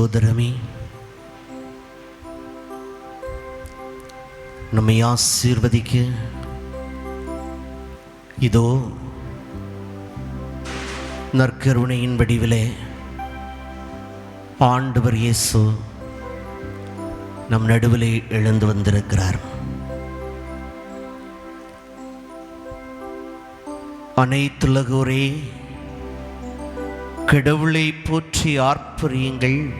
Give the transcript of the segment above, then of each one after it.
சகோதரமே நம்மை ஆசீர்வதிக்க இதோ நற்கருணையின் வடிவிலே ஆண்டவர் இயேசு நம் நடுவிலே எழுந்து வந்திருக்கிறார். அனைத்துலகோரே கடவுளை போற்றி ஆர்ப்பரியுங்கள்.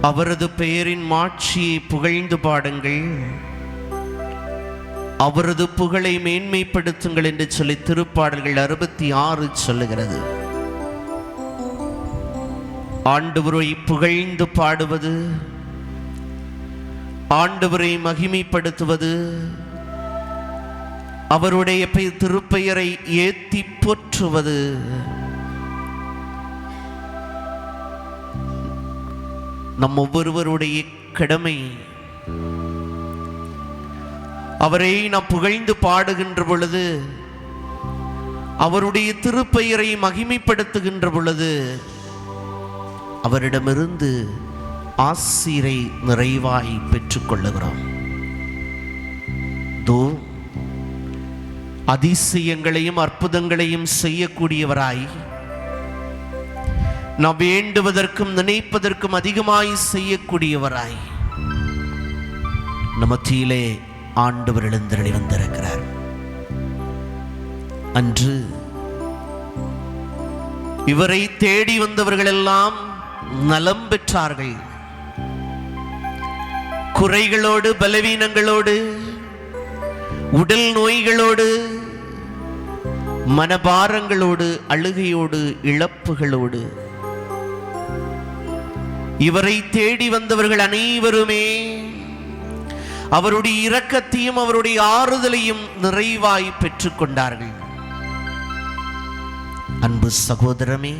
அவரது பெயரின் மாட்சியை புகழ்ந்து பாடுங்கள். அவரது புகழை மேன்மைப்படுத்துங்கள் என்று சொல்லி திருப்பாடல்கள் அறுபத்தி ஆறு சொல்லுகிறது. ஆண்டவரை புகழ்ந்து பாடுவது ஆண்டவரை மகிமைப்படுத்துவது அவருடைய பெயர் திருப்பெயரை ஏத்தி மாற்றுவது? நம் ஒவ்வொருவருடைய கடமை. அவரை நாம் புகழ்ந்து பாடுகின்ற பொழுது அவருடைய திருப்பெயரை மகிமைப்படுத்துகின்ற பொழுது அவரிடமிருந்து ஆசிரை நிறைவாய் பெற்றுக்கொள்ளுகிறோம் தோ அதிசயங்களையும் அற்புதங்களையும் செய்யக்கூடியவராய். நாம் வேண்டுவதற்கும் நினைப்பதற்கும் அதிகமாய் செய்யக்கூடியவராய். நமத்தியிலே ஆண்டவர் எழுந்தருளி வந்திருக்கிறார். அன்று இவரை தேடி வந்தவர்கள் எல்லாம் நலம் பெற்றார்கள். குறைகளோடு பலவீனங்களோடு உடல் நோய்களோடு மனபாரங்களோடு அழுகையோடு இழப்புகளோடு. இவரை தேடி வந்தவர்கள் அனைவருமே அவருடைய இரக்கத்தையும் அவருடைய ஆறுதலையும் நிறைவாய் பெற்றுக்கொண்டார்கள். அன்பு சகோதரமே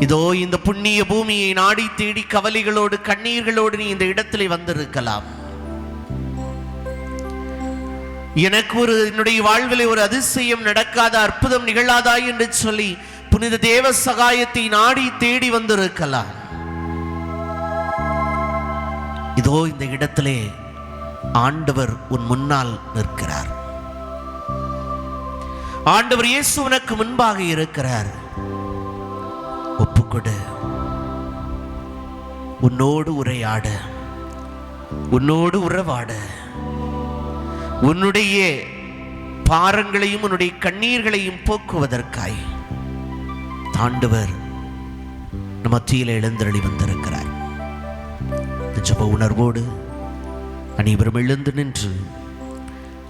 இதோ இந்த புண்ணிய பூமியை நாடி தேடி கவலைகளோடு கண்ணீர்களோடு நீ இந்த இடத்திலே வந்திருக்கலாம். எனக்கு ஒரு என்னுடைய வாழ்வில் ஒரு அதிசயம் நடக்காத அற்புதம் நிகழாதா என்று சொல்லி புனித தேவ சகாயத்தை நாடி தேடி வந்திருக்கலாம். இதோ இந்த இடத்திலே ஆண்டவர் உன் முன்னால் நிற்கிறார். ஆண்டவர் இயேசு உனக்கு முன்பாக இருக்கிறார். ஒப்புக்கொடு. உன்னோடு உரையாட. உன்னோடு உறவாட. உன்னுடைய பாரங்களையும் உன்னுடைய கண்ணீர்களையும் போக்குவதற்காய் தாண்டவர் நம்ம தீயில எழுந்தருளி வந்திருக்கிறார். இந்த உணர்வோடு அனைவரும் எழுந்து நின்று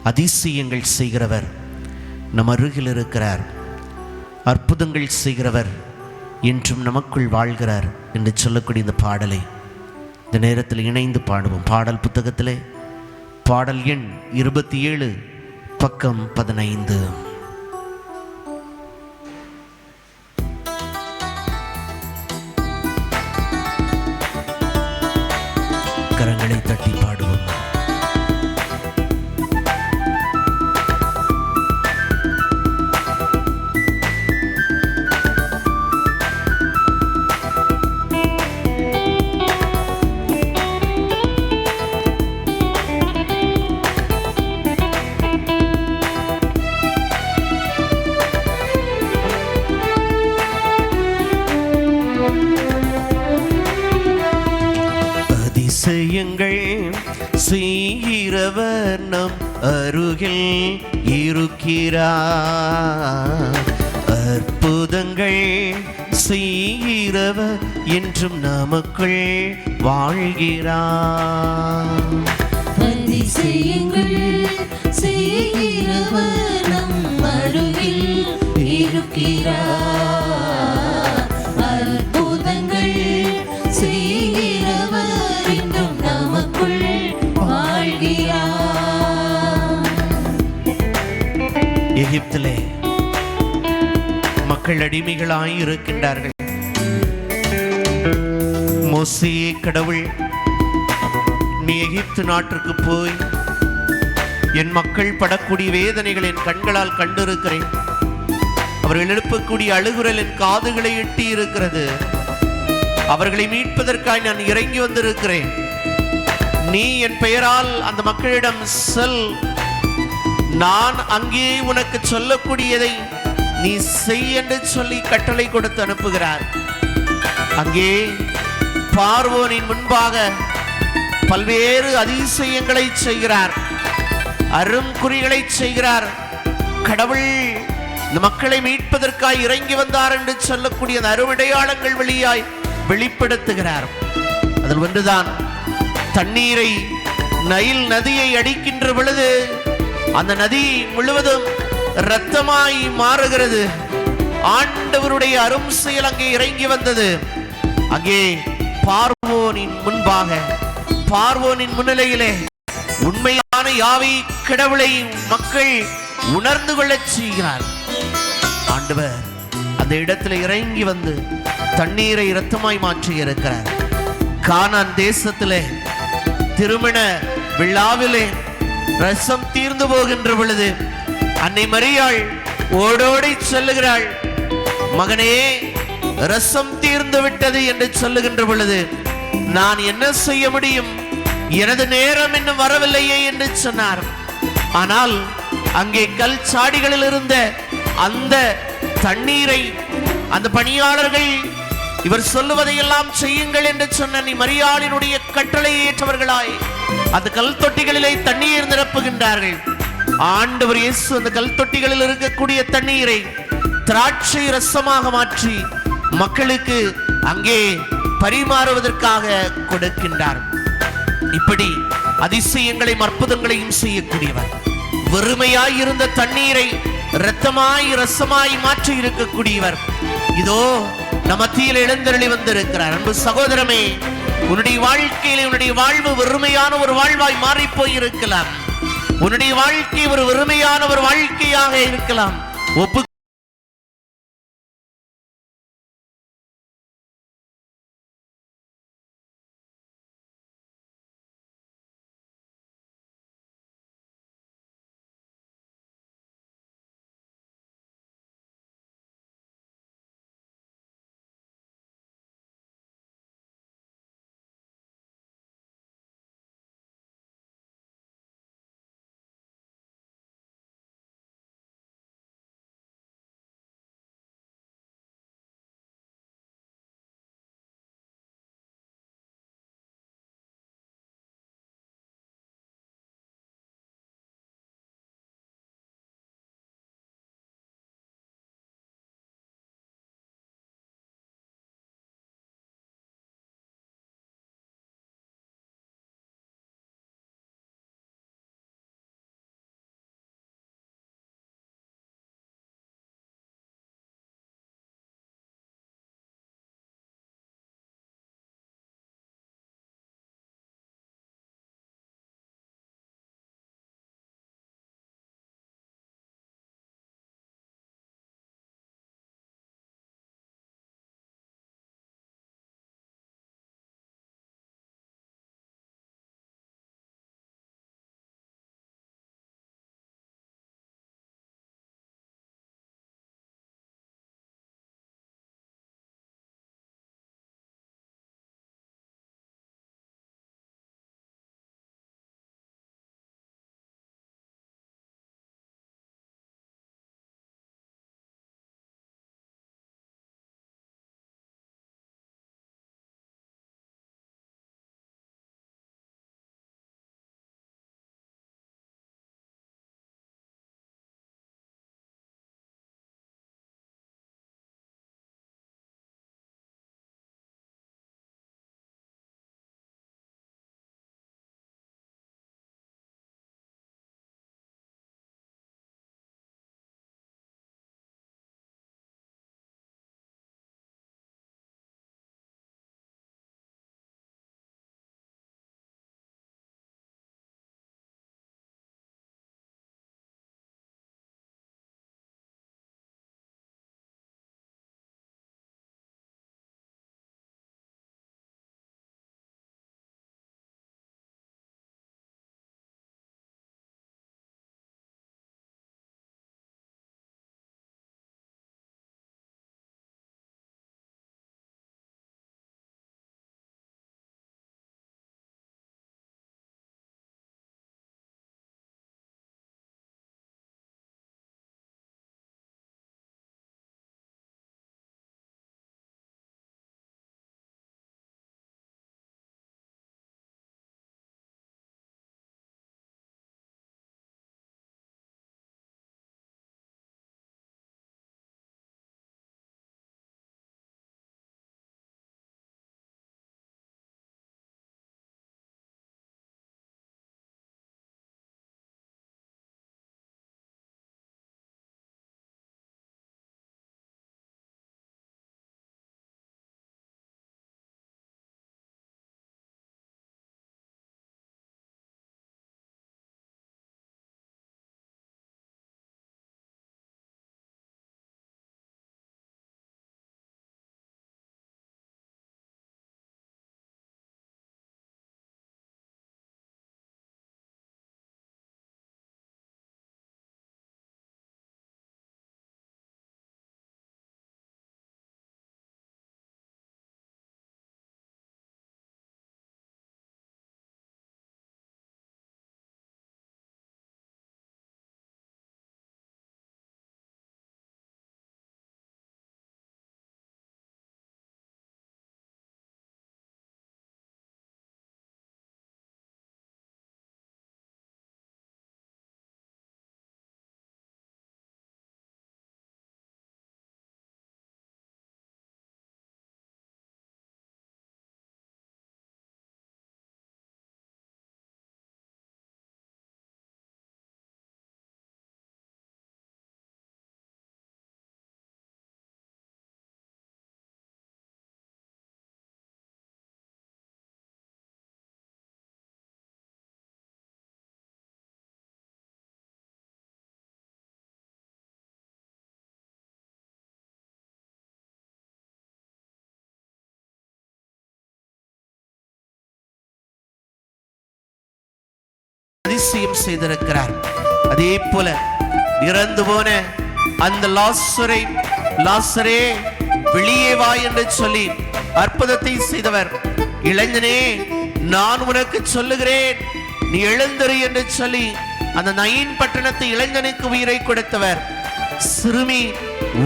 அதிசயங்கள் செய்கிறவர் நம் அருகில் இருக்கிறார். அற்புதங்கள் செய்கிறவர் என்றும் நமக்குள் வாழ்கிறார் என்று சொல்லக்கூடிய இந்த பாடலை இந்த நேரத்தில் இணைந்து பாடுவோம். பாடல் புத்தகத்திலே பாடல் எண் இருபத்தி ஏழு பக்கம் பதினைந்து. இருக்கிறார் அற்புதங்கள் செய்கிறவர் என்றும் நமக்குள் வாழ்கிறார். அதிசயங்கள் செய்கிறவர் நம் அருகில் இருக்கிறார். மக்கள் அடிமைகளாய் இருக்கின்றார்கள். மோசையே கடவுள் நீ எகிப்து நாட்டிற்கு போய் என் மக்கள் படக்கூடிய வேதனைகள் என் கண்களால் கண்டிருக்கிறேன். அவர்கள் எழுப்பக்கூடிய அழுகுரல் என் காதுகளை எட்டி இருக்கிறது. அவர்களை மீட்பதற்காய் நான் இறங்கி வந்திருக்கிறேன். நீ என் பெயரால் அந்த மக்களிடம் செல். நான் அங்கே உனக்கு சொல்லக்கூடியதை நீ செய் என்று சொல்லி கட்டளை கொடுத்து அனுப்புகிறார். அங்கே பார்வோனின் முன்பாக பல்வேறு அதிசயங்களை செய்கிறார். அருங்குறிகளை செய்கிறார். கடவுள் இந்த மக்களை மீட்பதற்காய் இறங்கி வந்தார் என்று சொல்லக்கூடிய அந்த அருவடையாளங்கள் வெளியாய் வெளிப்படுத்துகிறார். அதில் ஒன்றுதான் தண்ணீரை நைல் நதியை அடிக்கின்ற பொழுது அந்த நதி முழுவதும் ரத்தமாய் மாறுகிறது. ஆண்டவருடைய அரும் செயல் அங்கே இறங்கி வந்தது. அங்கே பார்வோனின் முன்பாக பார்வோனின் முன்னிலையிலே உண்மையான யாவை கடவுளை மக்கள் உணர்ந்து கொள்ளச் செய்கிறார். ஆண்டவர் அந்த இடத்துல இறங்கி வந்து தண்ணீரை இரத்தமாய் மாற்றி இருக்கிறார் கானான் தேசத்திலே திருமண விழாவிலே ரசம் தீர்ந்து போகின்ற பொழுது அன்னை மரியாள் ஓடோடி சொல்லுகிறாள் மகனே ரசம் தீர்ந்து விட்டது என்று சொல்லுகின்ற பொழுது நான் என்ன செய்ய முடியும்? எனது நேரம் இன்னும் வரவில்லையே என்று சொன்னார். ஆனால் அங்கே கல் சாடிகளில் இருந்த அந்த தண்ணீரை அந்த பணியாளர்கள் இவர் சொல்லுவதையெல்லாம் செய்யுங்கள் என்று சொன்ன நீ மரியாளினுடைய கட்டளை ஏற்றவர்களாய் அந்த கல் தொட்டிகளிலே தண்ணீர் நிரப்புகின்றார்கள். ஆண்டவர் இயேசு அந்த கல் தொட்டிகளில் இருக்கக்கூடிய தண்ணீரை திராட்சை ரசமாக மாற்றி மக்களுக்கு அங்கே பரிமாறுவதற்காக கொடுக்கின்றார். இப்படி அதிசயங்களையும் அற்புதங்களையும் செய்யக்கூடியவர். வெறுமையாய் இருந்த தண்ணீரை இரத்தமாய் ரசமாய் மாற்றி இருக்கக்கூடியவர். இதோ நமத்தியில் எழுந்தருளி வந்திருக்கிறார். அன்பு சகோதரமே உன்னுடைய வாழ்க்கையில உன்னுடைய வாழ்வு வெறுமையான ஒரு வாழ்வாய் மாறி போயிருக்கலாம் உன்னுடைய வாழ்க்கை ஒரு வெறுமையான ஒரு வாழ்க்கையாக இருக்கலாம். ஒப்பு அதிசயம் செய்திருக்கிறார். அதே போல இறந்து போன அந்த லாசரை லாசரே வெளியே வா என்று சொல்லி அற்புதத்தை செய்தவர். இளைஞனே நான் உனக்கு சொல்லுகிறேன். நீ எழுந்திரு என்று சொல்லி அந்த நயின் பட்டணத்து இளைஞனுக்கு உயிரை கொடுத்தவர். சிறுமி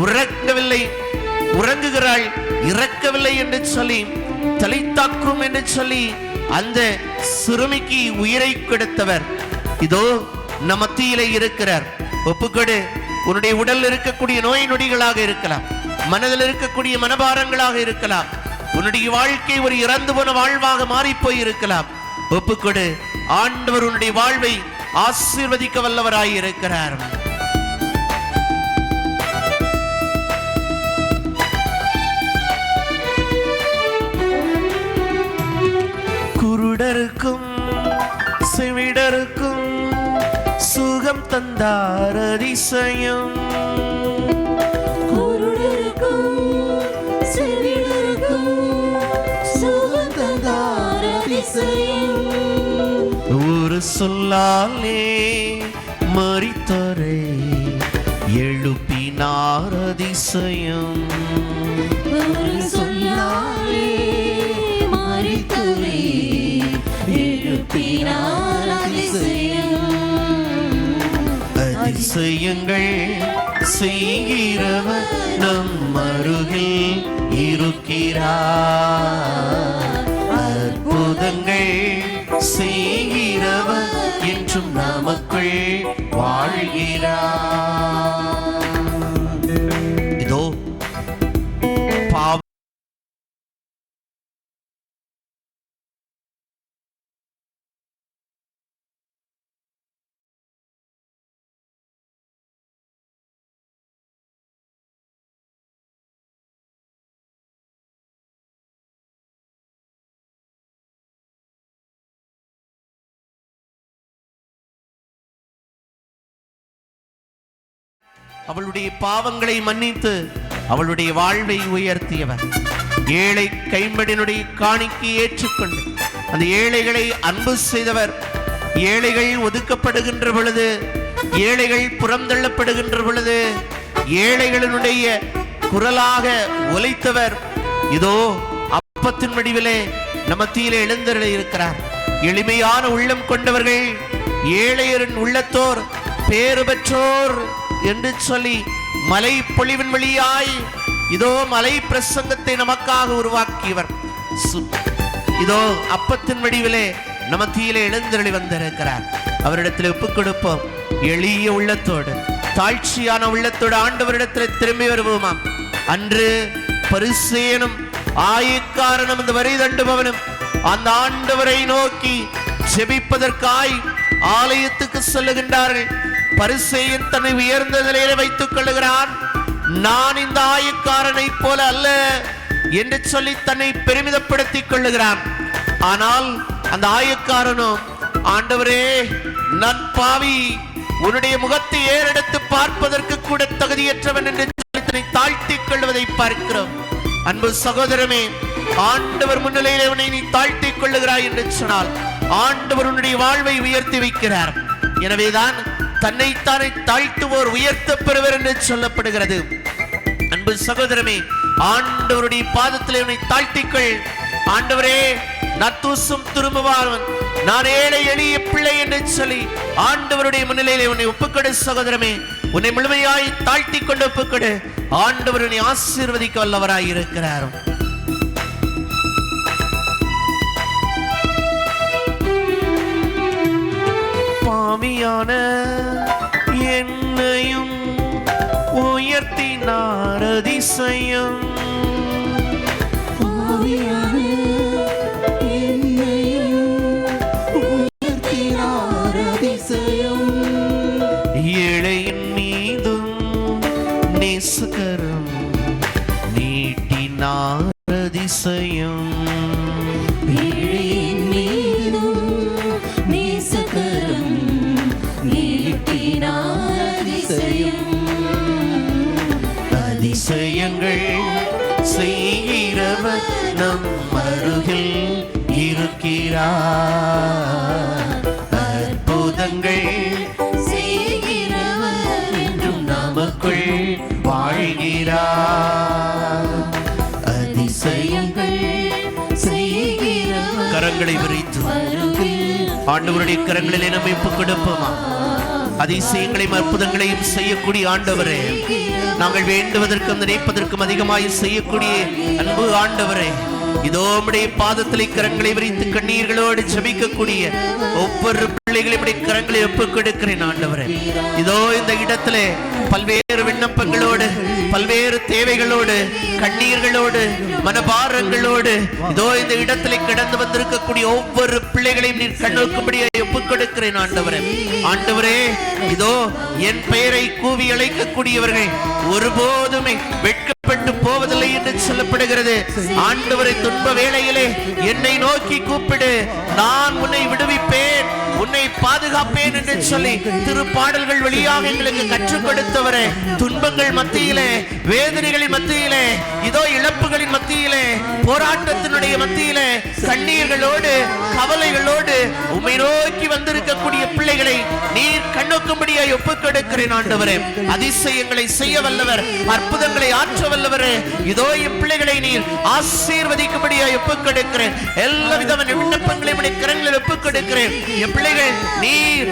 உறக்கவில்லை உறங்குகிறாள் இறக்கவில்லை என்று சொல்லி தலைத்தாக்கும் என்று சொல்லி அந்த சிறுமிக்கு உயிரை கொடுத்தவர். இதோ நம் மத்தியிலே இருக்கிறார். ஒப்புக்கொடு உன்னுடைய உடல் இருக்கக்கூடிய நோய் நொடிகளாக இருக்கலாம். மனதில் இருக்கக்கூடிய மனபாரங்களாக இருக்கலாம். உன்னுடைய வாழ்க்கை ஒரு இறந்து போன வாழ்வாக மாறி போய் இருக்கலாம். ஒப்புக்கொடு ஆண்டவர் உன்னுடைய வாழ்வை ஆசீர்வதிக்க வல்லவராய் இருக்கிறார். அதிசயம். ஒரு சொல்லாலே மறித்தரை எழுப்பினார் அதிசயம் ஒரு அதிசயங்கள் செய்கிறவர் நம் அருகில் இருக்கிறார். அவளுடைய பாவங்களை மன்னித்து அவளுடைய வாழ்வை உயர்த்தியவர். ஏழை கைம்படினுடைய காணிக்கு ஏற்றுக்கொண்டு அந்த ஏழைகளை அன்பு செய்தவர். ஏழைகள் ஒதுக்கப்படுகின்ற பொழுது ஏழைகள் புறந்தள்ளப்படுகின்ற பொழுது ஏழைகளினுடைய குரலாக ஒலித்தவர். இதோ அப்பத்தின் வடிவிலே நமத்தியிலே எழுந்தருள இருக்கிறார். எளிமையான உள்ளம் கொண்டவர்கள் ஏழையரின் உள்ளத்தோர் பேறு பெற்றோர் என்று சொல்லி மலை பொழிவின் வழியாய் இதோ மலை பிரசங்கத்தை நமக்காக உருவாக்கியவர் சு- இதோ அப்பத்தின் வடிவிலே நமத்தியிலே எழுந்தருளி வந்திருக்கிறார். அவரிடத்தில் ஒப்புக் கொடுப்போம். எளிய உள்ளத்தோடு தாழ்ச்சியான உள்ளத்தோடு ஆண்டவரிடத்தில் திரும்பி வருவோமாம். அன்று பரிசேனும் ஆயக்காரனும் இந்த வரி தண்டுபவனும் அந்த ஆண்டவரை நோக்கி ஜெபிப்பதற்காய் ஆலயத்துக்கு செல்லுகின்றார்கள். பரிசேயன் தன்னை உயர்ந்த நிலையில வைத்துக் கொள்ளுகிறான். நான் இந்த ஆயக்காரனைப் போல அல்ல என்று சொல்லி தன்னை பெருமிதப்படுத்திக் கொள்ளுகிறான். ஆனால் அந்த ஆயக்காரனோ ஆண்டவரே நான் பாவி உன்னுடைய முகத்தை ஏறெடுத்து பார்ப்பதற்கு கூட தகுதியற்றவன் என்று சொல்லி தன்னை தாழ்த்திக் கொள்வதை பார்க்கிறோம். அன்பு சகோதரமே ஆண்டவர் முன்னிலையில் அவனை நீ தாழ்த்திக் கொள்ளுகிறாய் என்று சொன்னால் ஆண்டவர் உன்னுடைய வாழ்வை உயர்த்தி வைக்கிறார். எனவேதான் தன்னைத்தானே தாழ்த்துவோர் உயர்த்த பெறுவர் என்று சொல்லப்படுகிறது. அன்பு சகோதரமே ஆண்டவருடைய பாதத்தில் உன்னை தாழ்த்திக்கொள். ஆண்டவரே நத்தூசும் திரும்புவான் நான் ஏழை எளிய பிள்ளை என்று சொல்லி ஆண்டவருடைய முன்னிலையிலே உன்னை ஒப்புக்கொடு சகோதரமே. உன்னை முழுமையாய் தாழ்த்தி கொண்டு ஒப்புக்கொடு. ஆண்டவர் உன்னை ஆசீர்வதிக்க வல்லவராய் இருக்கிறார் ஆவியான என்னையும் உயர்த்தினார் அதிசயம். ஏழையின் மீதும் நேசகரம் நீட்டினார் அதிசயம் கரங்களை விரித்து ஆண்டவருடைய கரங்களிலே நம்மை ஒப்புக் கொடுப்போமா? அதிசயங்களையும் அற்புதங்களையும் செய்யக்கூடிய ஆண்டவரே நாங்கள் வேண்டுவதற்கும் நினைப்பதற்கும் அதிகமாய் செய்யக்கூடிய அன்பு ஆண்டவரே இதோ உம்முடைய பாதத்திலே கரங்களை விரித்து கண்ணீர்களோடு ஜபிக்கக்கூடிய ஒவ்வொரு பிள்ளைகளையும் கரங்களை ஒப்புக் கொடுக்கிறேன் ஆண்டவரே. இதோ இந்த இடத்திலே பல்வேறு விண்ணப்பங்களோடு பல்வேறு தேவைகளோடு கண்ணீர்களோடு மனபாரங்களோடு இதோ இந்த இடத்துல கடந்து வந்திருக்கக்கூடிய ஒவ்வொரு பிள்ளைகளையும் நீர் கண்ணோக்கும்படியாக ஒப்புக் கொடுக்கிறேன் ஆண்டவரே. ஆண்டவரே இதோ என் பெயரை கூவி அழைக்கக்கூடியவர்கள் ஒருபோதுமே வெட்கப்பட்டு போவதில்லை என்று சொல்லப்படுகிறது. ஆண்டவரை துன்ப வேளையிலே என்னை நோக்கி கூப்பிடு. நான் உன்னை விடுவிப்பேன் உன்னை பாதுகாப்பேன் என்று சொல்லி திருப்பாடல்கள் வழியாக எங்களுக்கு கற்றுக் கொடுத்தவரே துன்பங்கள் மத்தியிலே வேதனைகளின் மத்தியிலே இதோ இழப்புகளின் மத்தியிலே போராட்டத்தினுடைய மத்தியிலே கண்ணீர்களோடு கவலைகளோடு உமை நோக்கி வந்திருக்கக்கூடிய பிள்ளைகளை நீர் கண்ணோக்கும்படியாய் ஒப்புக் கொடுக்கிறேன் ஆண்டவரே. அதிசயங்களை செய்ய வல்லவர் அற்புதங்களை ஆற்ற வல்லவரே இதோ இப்பிள்ளைகளை நீர் ஆசீர்வதிக்கும்படியாய் ஒப்புக் கொடுக்கிறேன் எல்லா விதமான விண்ணப்பங்களையும் உடைய கரங்களில் ஒப்புக் கொடுக்கிறேன் என் பிள்ளைகள் நீர்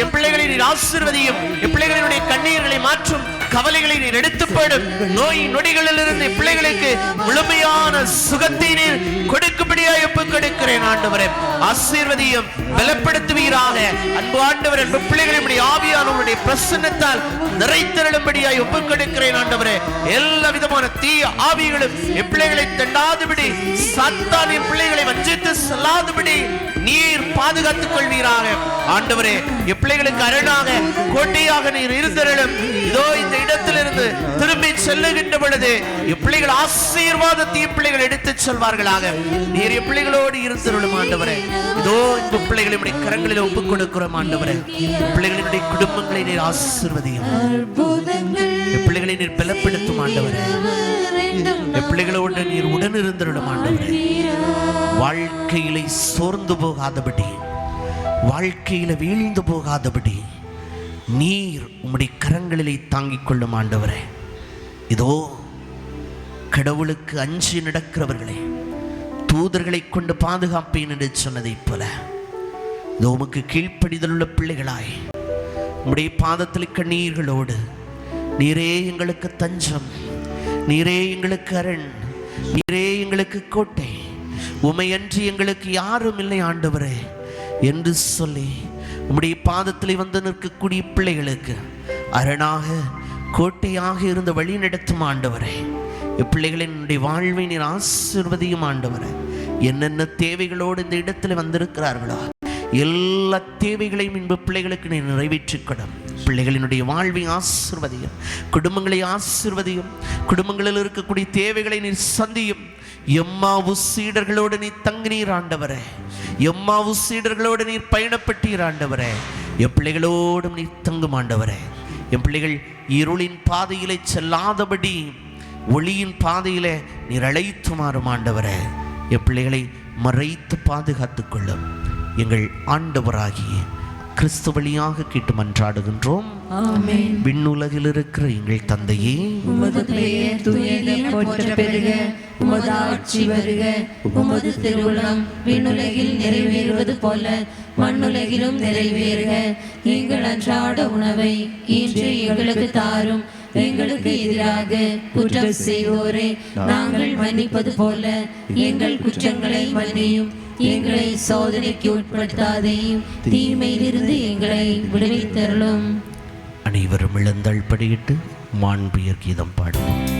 என் பிள்ளைகளை நீர் ஆசீர்வதியும் என் பிள்ளைகளினுடைய கண்ணீர்களை மாற்றும் கவலைகளை நீர் எடுத்து போடும் நோய் நொடிகளிலிருந்து பிள்ளைகளுக்கு முழுமையான சுகத்தை நீர் கொடுக்கும்படியாய் ஒப்புக் கொடுக்கிறேன் ஆண்டவரே ஆசீர்வதியும் பலப்படுத்துவீராக. அன்பு ஆண்டவர் அன்பு பிள்ளைகளுடைய ஆவியானவருடைய பிரசன்னத்தால் நிறைத்திரளும்படியாய் ஒப்புக் கொடுக்கிறேன் ஆண்டவரே. எல்லா விதமான தீய ஆவிகளும் என் பிள்ளைகளை தண்டாதுபடி சத்தான் பிள்ளைகளை வஞ்சித்து செல்லாதபடி நீர் பாதுகாத்துக் கொள்வீராக. ஆண்டவரே என் பிள்ளைகளுக்கு அரணாக கோட்டையாக நீர் இருந்தருளும். இதோ இந்த இடத்திலிருந்து திரும்பி செல்லுகின்ற பொழுது என் பிள்ளைகள் ஆசீர்வாதத்தை என் பிள்ளைகள் எடுத்துச் செல்வார்களாக. நீர் என் பிள்ளைகளோடு இருந்தருளும். ஆண்டவரே. இதோ இந்த பிள்ளைகளை உடைய கரங்களில் ஒப்புக் கொடுக்கிறோம் ஆண்டவரே. பிள்ளைகளினுடைய குடும்பங்களை நீர் ஆசீர்வதியும். பிள்ளைகளை நீர் பலப்படுத்தும் ஆண்டவரே. பிள்ளைகளோடு நீர் உடன் இருந்தருளும் ஆண்டவரே வாழ்க்கையிலே சோர்ந்து போகாதபடி வாழ்க்கையில வீழ்ந்து போகாதபடி நீர் உம்முடைய கரங்களிலே தாங்கிக் கொள்ளும் ஆண்டவரே. இதோ கடவுளுக்கு அஞ்சி நடக்கிறவர்களே. தூதர்களை கொண்டு பாதுகாப்பேன் என்று சொன்னதைப் போல. இதோ உமக்கு கீழ்ப்படிதல் உள்ள பிள்ளைகளாய். உம்முடைய பாதத்தில் கண்ணீர்களோடு. நீரே எங்களுக்கு தஞ்சம். நீரே எங்களுக்கு அரண். நீரே எங்களுக்கு கோட்டை. உமையன்றி எங்களுக்கு யாரும் இல்லை ஆண்டவரே என்று சொல்லி உம்முடைய பாதத்தில் வந்து நிற்கக்கூடிய பிள்ளைகளுக்கு அரணாக கோட்டையாக இருந்து வழி நடத்தும் ஆண்டவரே. இப்பிள்ளைகளினுடைய வாழ்வை நீர் ஆசீர்வதியும் ஆண்டவரே. என்னென்ன தேவைகளோடு இந்த இடத்துல வந்திருக்கிறார்களோ எல்லா தேவைகளையும் இன்ப பிள்ளைகளுக்கு நீ நிறைவேற்றிக்கணும் பிள்ளைகளினுடைய வாழ்வை ஆசிர்வதியும் குடும்பங்களை ஆசிர்வதியும் குடும்பங்களில் இருக்கக்கூடிய தேவைகளை நீர் சந்தியும். எம்மாவு சீடர்களோடு நீ தங்கினீர் ஆண்டவரே. எம்மாவு சீடர்களோடு நீர் பயணப்பட்டீர் ஆண்டவரே. என் பிள்ளைகளோடும் நீர் தங்கும் ஆண்டவரே. என் பிள்ளைகள் இருளின் பாதையிலே செல்லாதபடி ஒளியின் பாதையிலே நீர் அழைத்துமாறும் ஆண்டவரே. என் பிள்ளைகளை மறைத்து பாதுகாத்துக் கொள்ளும் எங்கள் ஆண்டவராகிய கிறிஸ்து வழியாக கேட்டு மன்றாடுகின்றோம் விண்ணுலகில் இருக்கிற எங்கள் தந்தையே. உமது பெயர் தூயது போற்ற பெருக உமது ஆட்சி வருக உமது திருவுளம் விண்ணுலகில் நிறைவேறுவது போல மண்ணுலகிலும் நிறைவேறுக. எங்கள் அன்றாட உணவை இன்று எங்களுக்கு தாரும் எங்களுக்கு எதிராக குற்றம் செய்வோரை. நாங்கள் மன்னிப்பது போல எங்கள் குற்றங்களை மன்னியும். எங்களை சோதனைக்கு உட்படுத்தாதையும். தீமையிலிருந்து எங்களை விடுவித்தருளும். அனைவரும் இழந்தாள் படியிட்டு மாண்பியர் கீதம் பாடுவோம்.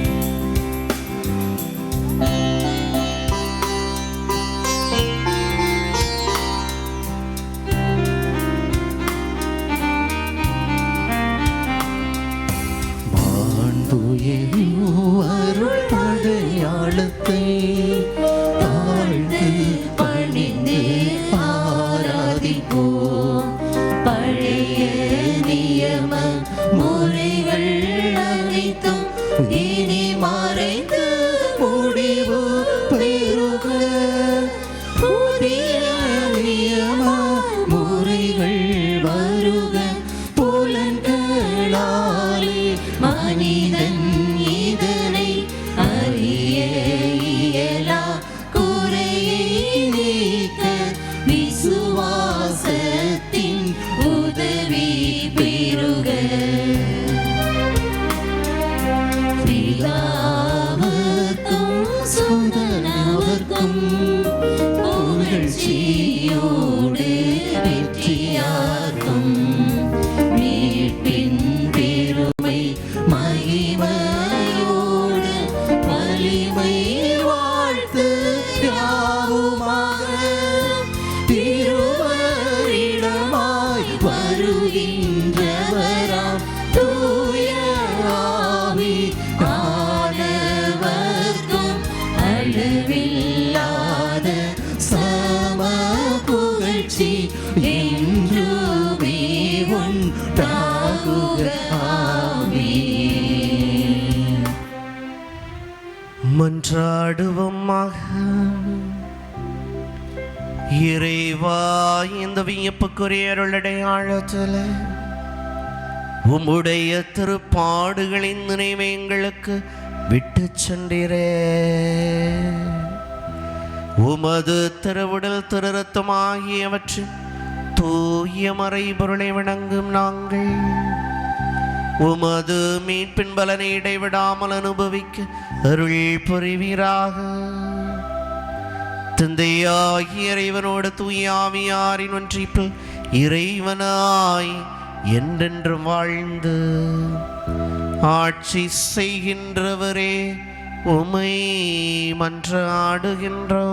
என்றுமே உண்டாகுக ஆமென். மன்றாடுவோமாக இறைவா இந்த வியப்புக்குரிய அருளடையாழத்தில் உம்முடைய திருப்பாடுகளின் நினைவை எங்களுக்கு விட்டு சென்றீரே உமது திருவுடல் திருரத்தம் ஆகியவற்றின் தூய மறைபொருளை வணங்கும் நாங்கள். உமது மீட்பின் பலனை இடைவிடாமல் அனுபவிக்க அருள் புரிவீராக. தந்தையாகிய இறைவனோடு தூயாவியாரின் ஒன்றிப்பில் இறைவனாய் என்றென்றும் வாழ்ந்து ஆட்சி செய்கின்றவரே. உமை மன்றாடுகின்றோம்